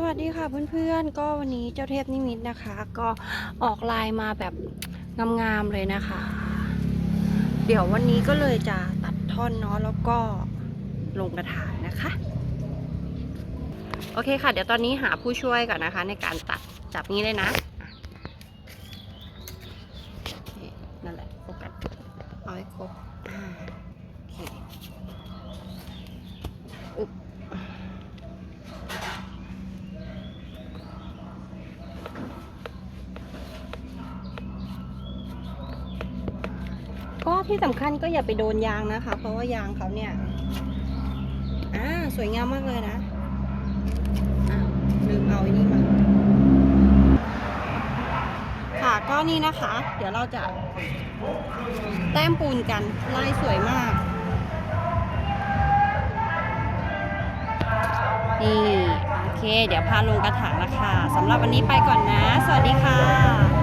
สวัสดีค่ะเพื่อนๆ ก็วันนี้เจ้าเทพนิมิตนะคะ ก็ออกลายมาแบบงามๆเลยนะคะ เดี๋ยววันนี้ก็เลยจะตัดท่อนเนาะแล้วก็ลงกระถางนะคะ โอเคค่ะ เดี๋ยวตอนนี้หาผู้ช่วยก่อนนะคะ ในการตัดจับนี้เลยนะนั่นแหละโฟกัสเอาให้ครบโอเคอึ๊บ ก็ที่สำคัญก็อย่าไปโดนยางนะคะ เพราะว่ายางเขาเนี่ยอ่าสวยงามมากเลยนะอ้าลืมเอาอ้นี่มาค่ะก็นี่นะคะ เดี๋ยวเราจะแต้มปูนกันลายสวยมากนี่โอเค เดี๋ยวพาลงกระถางล้วค่ะสำหรับวันนี้ไปก่อนนะ สวัสดีค่ะ